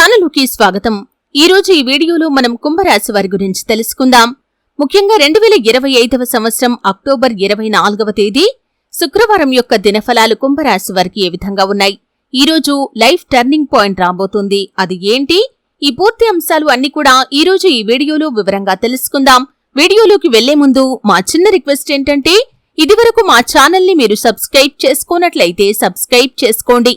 ఛానలుకి స్వాగతం. ఈ రోజు ఈ వీడియోలో మనం కుంభరాశి వారి గురించి తెలుసుకుందాం. ముఖ్యంగా రెండు వేల ఇరవై ఐదవ సంవత్సరం అక్టోబర్ ఇరవై నాలుగవ తేదీ శుక్రవారం యొక్క దినఫలాలు కుంభరాశి వారికి ఏ విధంగా ఉన్నాయి? ఈ రోజు లైఫ్ టర్నింగ్ పాయింట్ రాబోతుంది. అది ఏంటి? ఈ పూర్తి అంశాలు అన్ని కూడా ఈ రోజు ఈ వీడియోలో వివరంగా తెలుసుకుందాం. వీడియోలోకి వెళ్ళే ముందు మా చిన్న రిక్వెస్ట్ ఏంటంటే ఇదివరకు మా ఛానల్ని మీరు సబ్స్క్రైబ్ చేసుకోనట్లయితే సబ్స్క్రైబ్ చేసుకోండి.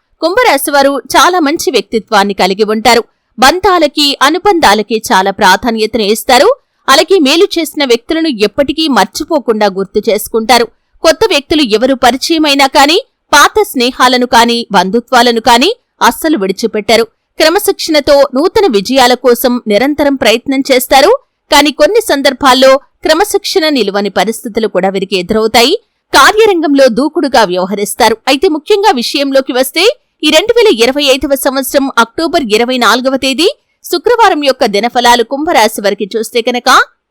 కుంభరాశివారు చాలా మంచి వ్యక్తిత్వాన్ని కలిగి ఉంటారు. బంధాలకి అనుబంధాలకి చాలా ప్రాధాన్యతను ఇస్తారు. అలాగే మేలు చేసిన వ్యక్తులను ఎప్పటికీ మర్చిపోకుండా గుర్తు చేసుకుంటారు. కొత్త వ్యక్తులు ఎవరు పరిచయమైనా కానీ పాత స్నేహాలను కాని బంధుత్వాలను కాని అస్సలు విడిచిపెట్టారు. క్రమశిక్షణతో నూతన విజయాల కోసం నిరంతరం ప్రయత్నం చేస్తారు. కాని కొన్ని సందర్భాల్లో క్రమశిక్షణ నిలువని పరిస్థితులు కూడా వీరికి ఎదురవుతాయి. కార్యరంగంలో దూకుడుగా వ్యవహరిస్తారు. అయితే ముఖ్యంగా విషయంలోకి వస్తే ఈ రెండు వేల ఇరవై ఐదవ సంవత్సరం అక్టోబర్ ఇరవై నాలుగవ తేదీ శుక్రవారం యొక్క దినఫలాలు కుంభరాశి వారికి చూస్తే కనుక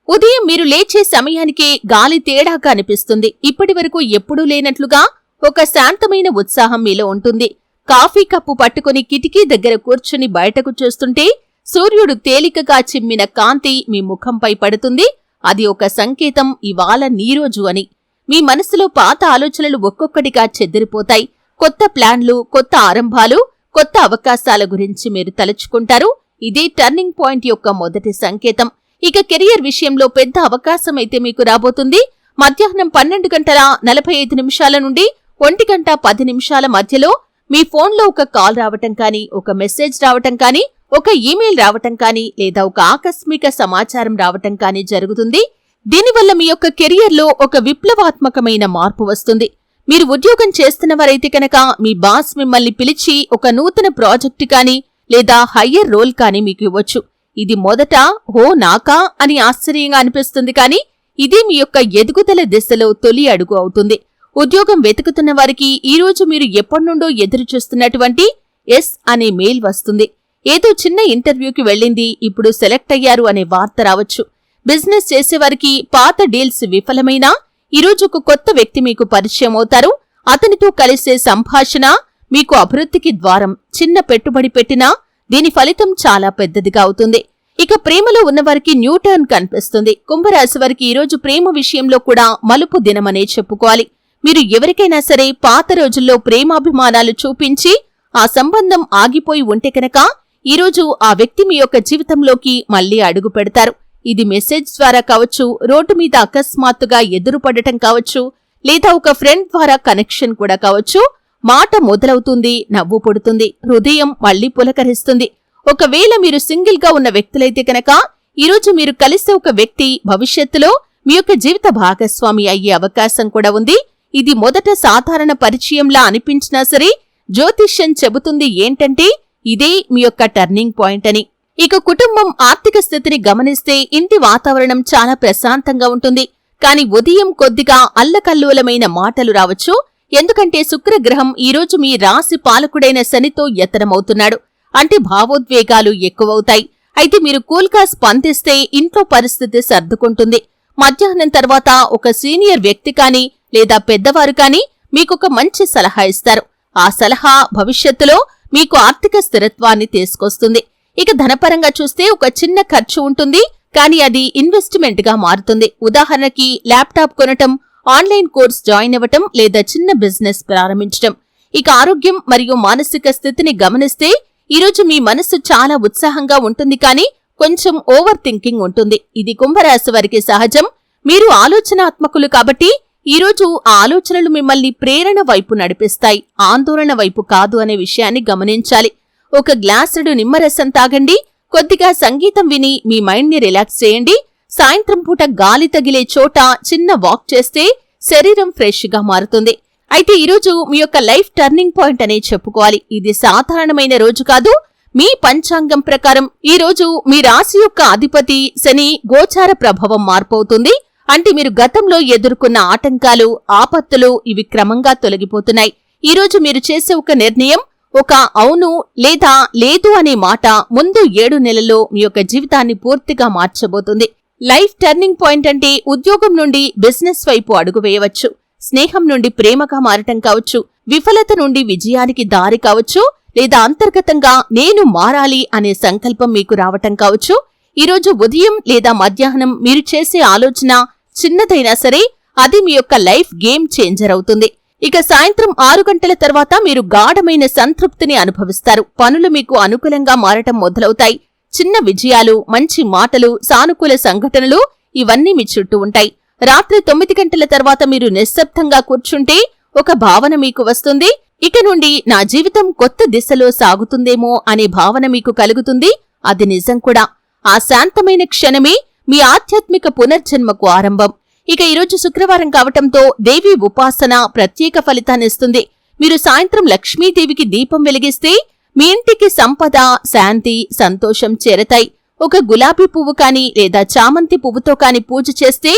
ఉదయం మీరు లేచే సమయానికి గాలి తేడాగా అనిపిస్తుంది. ఇప్పటి వరకు ఎప్పుడూ లేనట్లుగా ఒక శాంతమైన ఉత్సాహం మీలో ఉంటుంది. కాఫీ కప్పు పట్టుకుని కిటికీ దగ్గర కూర్చుని బయటకు చూస్తుంటే సూర్యుడు తేలికగా చిమ్మిన కాంతి మీ ముఖంపై పడుతుంది. అది ఒక సంకేతం ఇవాళ నీరోజు అని. మీ మనసులో పాత ఆలోచనలు ఒక్కొక్కటిగా చెదిరిపోతాయి. కొత్త ప్లాన్లు కొత్త ఆరంభాలు కొత్త అవకాశాల గురించి మీరు తలుచుకుంటారు. ఇదే టర్నింగ్ పాయింట్ యొక్క మొదటి సంకేతం. ఇక కెరియర్ విషయంలో పెద్ద అవకాశం అయితే మీకు రాబోతుంది. మధ్యాహ్నం పన్నెండు గంటల నలభై ఐదు నిమిషాల నుండి ఒంటి గంట పది నిమిషాల మధ్యలో మీ ఫోన్లో ఒక కాల్ రావటం కానీ ఒక మెసేజ్ రావటం కానీ ఒక ఈమెయిల్ రావటం కానీ లేదా ఒక ఆకస్మిక సమాచారం రావటం కానీ జరుగుతుంది. దీనివల్ల మీ యొక్క కెరియర్లో ఒక విప్లవాత్మకమైన మార్పు వస్తుంది. మీరు ఉద్యోగం చేస్తున్నవారైతే కనుక మీ బాస్ మిమ్మల్ని పిలిచి ఒక నూతన ప్రాజెక్టు కానీ లేదా హయ్యర్ రోల్ కానీ మీకు ఇవ్వచ్చు. ఇది మొదట హో నాకా? అని ఆశ్చర్యంగా అనిపిస్తుంది కానీ ఇది మీ యొక్క ఎదుగుదల దిశలో తొలి అడుగు అవుతుంది. ఉద్యోగం వెతుకుతున్న వారికి ఈరోజు మీరు ఎప్పటినుండో ఎదురు చూస్తున్నటువంటి ఎస్ అనే మెయిల్ వస్తుంది. ఏదో చిన్న ఇంటర్వ్యూకి వెళ్ళింది ఇప్పుడు సెలెక్ట్ అయ్యారు అనే వార్త రావచ్చు. బిజినెస్ చేసేవారికి పాత డీల్స్ విఫలమైనా ఈరోజు ఒక కొత్త వ్యక్తి మీకు పరిచయం అవుతారు. అతనితో కలిసే సంభాషణ మీకు అభివృద్ధికి ద్వారం చిన్న పెట్టుబడి పెట్టినా దీని ఫలితం చాలా పెద్దదిగా అవుతుంది. ఇక ప్రేమలో ఉన్నవారికి న్యూ టర్న్ కనిపిస్తుంది. కుంభరాశి వారికి ఈరోజు ప్రేమ విషయంలో కూడా మలుపు దినమనే చెప్పుకోవాలి. మీరు ఎవరికైనా సరే పాత రోజుల్లో ప్రేమాభిమానాలు చూపించి ఆ సంబంధం ఆగిపోయి ఉంటే కనుక ఈరోజు ఆ వ్యక్తి మీ యొక్క జీవితంలోకి మళ్ళీ అడుగు పెడతారు. ఇది మెసేజ్ ద్వారా కావచ్చు రోడ్డు మీద అకస్మాత్తుగా ఎదురుపడటం కావచ్చు లేదా ఒక ఫ్రెండ్ ద్వారా కనెక్షన్ కూడా కావచ్చు మాట మొదలవుతుంది నవ్వు పుడుతుంది హృదయం మళ్ళీ పులకరిస్తుంది. ఒకవేళ మీరు సింగిల్గా ఉన్న వ్యక్తులైతే కనుక ఈరోజు మీరు కలిసే ఒక వ్యక్తి భవిష్యత్తులో మీ యొక్క జీవిత భాగస్వామి అయ్యే అవకాశం కూడా ఉంది. ఇది మొదట సాధారణ పరిచయంలా అనిపించినా సరే జ్యోతిష్యం చెబుతుంది ఏంటంటే ఇదే మీ యొక్క టర్నింగ్ పాయింట్ అని. ఇక కుటుంబం ఆర్థిక స్థితిని గమనిస్తే ఇంటి వాతావరణం చాలా ప్రశాంతంగా ఉంటుంది. కాని ఉదయం కొద్దిగా అల్లకల్లోలమైన మాటలు రావచ్చు. ఎందుకంటే శుక్రగ్రహం ఈరోజు మీ రాశి పాలకుడైన శనితో ఎత్తనమవుతున్నాడు అంటే భావోద్వేగాలు ఎక్కువవుతాయి. అయితే మీరు కూల్గా స్పందిస్తే ఇంట్లో పరిస్థితి సర్దుకుంటుంది. మధ్యాహ్నం తర్వాత ఒక సీనియర్ వ్యక్తి కానీ లేదా పెద్దవారు కానీ మీకొక మంచి సలహా ఇస్తారు. ఆ సలహా భవిష్యత్తులో మీకు ఆర్థిక స్థిరత్వాన్ని తీసుకొస్తుంది. ఇక ధనపరంగా చూస్తే ఒక చిన్న ఖర్చు ఉంటుంది కానీ అది ఇన్వెస్ట్మెంట్గా మారుతుంది. ఉదాహరణకి ల్యాప్టాప్ కొనటం ఆన్లైన్ కోర్స్ జాయిన్ అవ్వటం లేదా చిన్న బిజినెస్ ప్రారంభించటం. ఇక ఆరోగ్యం మరియు మానసిక స్థితిని గమనిస్తే ఈరోజు మీ మనస్సు చాలా ఉత్సాహంగా ఉంటుంది కానీ కొంచెం ఓవర్ థింకింగ్ ఉంటుంది. ఇది కుంభరాశి వారికి సహజం. మీరు ఆలోచనాత్మకులు కాబట్టి ఈరోజు ఆ ఆలోచనలు మిమ్మల్ని ప్రేరణ వైపు నడిపిస్తాయి. ఆందోళన వైపు కాదు అనే విషయాన్ని గమనించాలి. ఒక గ్లాసుడు నిమ్మరసం తాగండి కొద్దిగా సంగీతం విని మీ మైండ్ని రిలాక్స్ చేయండి. సాయంత్రం పూట గాలి తగిలే చోట చిన్న వాక్ చేస్తే శరీరం ఫ్రెష్గా మారుతుంది. అయితే ఈరోజు మీ యొక్క లైఫ్ టర్నింగ్ పాయింట్ అనే చెప్పుకోవాలి. ఇది సాధారణమైన రోజు కాదు. మీ పంచాంగం ప్రకారం ఈ రోజు మీ రాశి యొక్క అధిపతి శని గోచార ప్రభావం మార్పవుతుంది. అంటే మీరు గతంలో ఎదుర్కొన్న ఆటంకాలు ఆపత్తులు ఇవి క్రమంగా తొలగిపోతున్నాయి. ఈ రోజు మీరు చేసే ఒక నిర్ణయం ఒక అవును లేదా లేదు అనే మాట ముందు ఏడు నెలల్లో మీ యొక్క జీవితాన్ని పూర్తిగా మార్చబోతుంది. లైఫ్ టర్నింగ్ పాయింట్ అంటే ఉద్యోగం నుండి బిజినెస్ వైపు అడుగు వేయవచ్చు. స్నేహం నుండి ప్రేమగా మారటం కావచ్చు. విఫలత నుండి విజయానికి దారి కావచ్చు. లేదా అంతర్గతంగా నేను మారాలి అనే సంకల్పం మీకు రావటం కావచ్చు. ఈరోజు ఉదయం లేదా మధ్యాహ్నం మీరు చేసే ఆలోచన చిన్నదైనా సరే అది మీ యొక్క లైఫ్ గేమ్ చేంజర్ అవుతుంది. ఇక సాయంత్రం ఆరు గంటల తర్వాత మీరు గాఢమైన సంతృప్తిని అనుభవిస్తారు. పనులు మీకు అనుకూలంగా మారటం మొదలవుతాయి. చిన్న విజయాలు మంచి మాటలు సానుకూల సంఘటనలు ఇవన్నీ మీ చుట్టూ ఉంటాయి. రాత్రి తొమ్మిది గంటల తర్వాత మీరు నిశ్శబ్దంగా కూర్చుంటే ఒక భావన మీకు వస్తుంది. ఇక నుండి నా జీవితం కొత్త దిశలో సాగుతుందేమో అనే భావన మీకు కలుగుతుంది. అది నిజం కూడా. ఆ శాంతమైన క్షణమే మీ ఆధ్యాత్మిక పునర్జన్మకు ఆరంభం. ఇక ఈరోజు శుక్రవారం కావటంతో దేవి ఉపాసన ప్రత్యేక ఫలితాన్నిస్తుంది మీరు సాయంత్రం లక్ష్మీదేవికి దీపం వెలిగిస్తే మీ ఇంటికి సంపద శాంతి సంతోషం చేరతాయి. ఒక గులాబీ పువ్వు కాని లేదా చామంతి పువ్వుతో కాని పూజ చేస్తే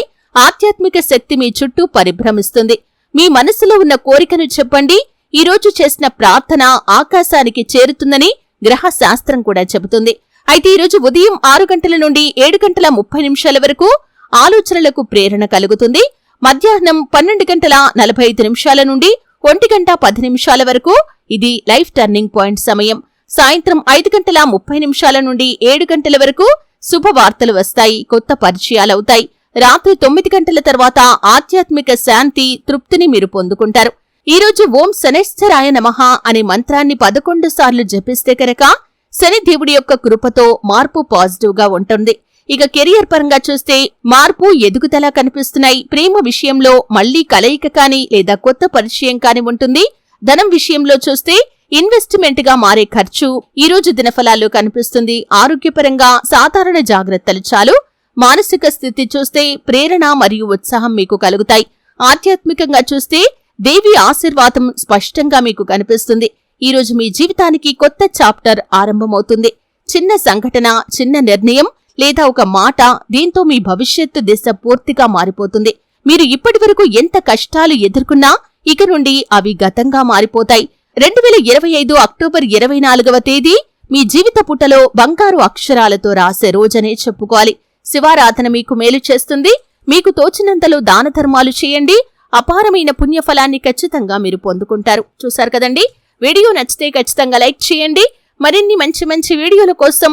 ఆధ్యాత్మిక శక్తి మీ చుట్టూ పరిభ్రమిస్తుంది. మీ మనసులో ఉన్న కోరికను చెప్పండి. ఈరోజు చేసిన ప్రార్థన ఆకాశానికి చేరుతుందని గ్రహ శాస్త్రం కూడా చెబుతుంది. అయితే ఈరోజు ఉదయం ఆరు గంటల నుండి ఏడు గంటల ముప్పై నిమిషాల వరకు ఆలోచనలకు ప్రేరణ కలుగుతుంది. మధ్యాహ్నం పన్నెండు గంటల నలభై ఐదు నిమిషాల నుండి ఒంటి గంట పది నిమిషాల వరకు ఇది లైఫ్ టర్నింగ్ పాయింట్ సమయం. సాయంత్రం ఐదు గంటల ముప్పై నిమిషాల నుండి ఏడు గంటల వరకు శుభవార్తలు వస్తాయి కొత్త పరిచయాలవుతాయి. రాత్రి తొమ్మిది గంటల తర్వాత ఆధ్యాత్మిక శాంతి తృప్తిని మీరు పొందుకుంటారు. ఈరోజు ఓం శనేశ్వరాయ నమః అనే మంత్రాన్ని పదకొండు సార్లు జపిస్తే కనుక శని దేవుడి యొక్క కృపతో మార్పు పాజిటివ్గా ఉంటుంది. ఇక కెరియర్ పరంగా చూస్తే మార్పు ఎదుగుదల కనిపిస్తున్నాయి. ప్రేమ విషయంలో మళ్ళీ కలయిక కాని లేదా కొత్త పరిచయం కాని ఉంటుంది. ధనం విషయంలో చూస్తే ఇన్వెస్ట్మెంట్గా మారే ఖర్చు ఈ రోజు దినఫలాల్లో కనిపిస్తుంది. ఆరోగ్యపరంగా సాధారణ జాగ్రత్తలు చాలు. మానసిక స్థితి చూస్తే ప్రేరణ మరియు ఉత్సాహం మీకు కలుగుతాయి. ఆధ్యాత్మికంగా చూస్తే దేవి ఆశీర్వాదం స్పష్టంగా మీకు కనిపిస్తుంది. ఈ రోజు మీ జీవితానికి కొత్త చాప్టర్ ఆరంభమవుతుంది. చిన్న సంఘటన చిన్న నిర్ణయం లేదా ఒక మాట దీంతో మీ భవిష్యత్తు దిశ పూర్తిగా మారిపోతుంది. మీరు ఇప్పటివరకు ఎంత కష్టాలు ఎదుర్కొన్నా ఇక నుండి అవి గతంగా మారిపోతాయి. రెండు వేల ఇరవై ఐదు అక్టోబర్ ఇరవై నాలుగవ తేదీ మీ జీవిత పుటలో బంగారు అక్షరాలతో రాసే రోజనే చెప్పుకోవాలి. శివారాధన మీకు మేలు చేస్తుంది. మీకు తోచినంతలో దాన ధర్మాలు చేయండి. అపారమైన పుణ్యఫలాన్ని ఖచ్చితంగా మీరు పొందుకుంటారు. చూశారు కదండి? వీడియో నచ్చితే ఖచ్చితంగా లైక్ చేయండి. మరిన్ని మంచి మంచి వీడియోల కోసం